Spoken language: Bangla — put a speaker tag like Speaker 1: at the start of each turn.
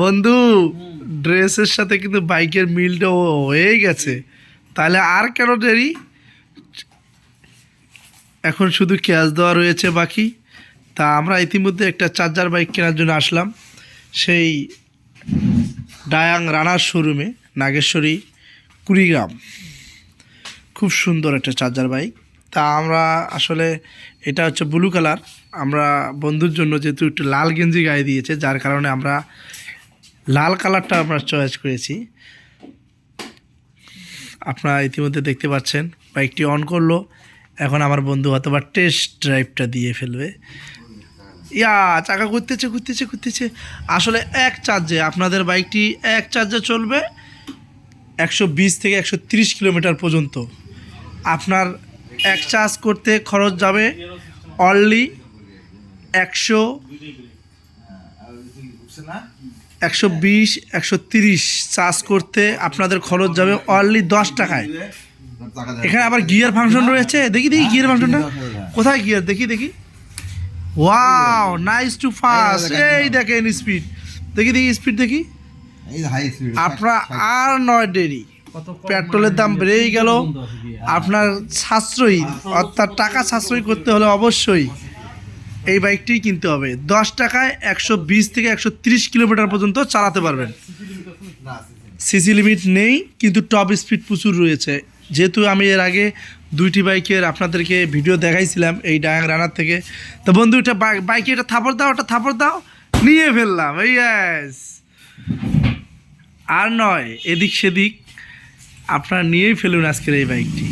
Speaker 1: বন্ধু, ড্রেসের সাথে কিন্তু বাইকের মিলটা হয়ে গেছে। তাহলে আর কেন দেরি? এখন শুধু ক্যাশ দেওয়া রয়েছে বাকি। তা আমরা ইতিমধ্যে একটা চার্জার বাইক কেনার জন্য আসলাম। সেই ডায়াং রানার শোরুমে, নাগেশ্বরী, কুড়িগ্রাম। খুব সুন্দর একটা চার্জার বাইক। তা আমরা আসলে এটা হচ্ছে ব্লু কালার। আমরা বন্ধুর জন্য যেহেতু একটু লাল গেঞ্জি গায়ে দিয়েছে, যার কারণে আমরা লাল কালারটা আমরা চয়েস করেছি। আপনারা ইতিমধ্যে দেখতে পাচ্ছেন বাইকটি অন করল। এখন আমার বন্ধু হয়তো বা টেস্ট ড্রাইভটা দিয়ে ফেলবে। ইয়া, চাকা ঘুরতেছে ঘুরতেছে ঘুরতেছে। আসলে এক চার্জে আপনাদের বাইকটি এক চার্জে চলবে একশো বিশ থেকে একশো তিরিশ কিলোমিটার পর্যন্ত। আপনার এক চার্জ করতে খরচ যাবে অনলি একশো একশো বিশ, একশো তিরিশ চার্জ করতে আপনাদের খরচ যাবে অনলি দশ টাকায়। এখানে আবার গিয়ার ফাংশন রয়েছে। দেখি দেখি গিয়ার ফাংশনটা কোথায় গিয়ার দেখি দেখি। ওয়াও নাইস টু ফাস্ট এই দেখেন স্পিড দেখি দেখি স্পিড দেখি। আপনার আর নয় দেরি। পেট্রোলের দাম বেড়েই গেল। আপনার সাশ্রয়ী, অর্থাৎ টাকা সাশ্রয়ী করতে হলে অবশ্যই এই বাইকটি কিনতে হবে। দশ টাকায় একশো বিশ থেকে একশো তিরিশ কিলোমিটার পর্যন্ত চালাতে পারবেন। সিসি লিমিট নেই, কিন্তু টপ স্পিড প্রচুর রয়েছে। যেহেতু আমি এর আগে দুইটি বাইকের আপনাদেরকে ভিডিও দেখাইছিলাম এই ডায়াং রানার থেকে। তো বন্ধু, এটা বাইকে এটা থাপড় দাও, এটা থাপড় দাও। নিয়ে ফেললাম, এই। আর নয়, এদিক সেদিক আপনারা নিয়েই ফেলুন আজকের এই বাইকটি।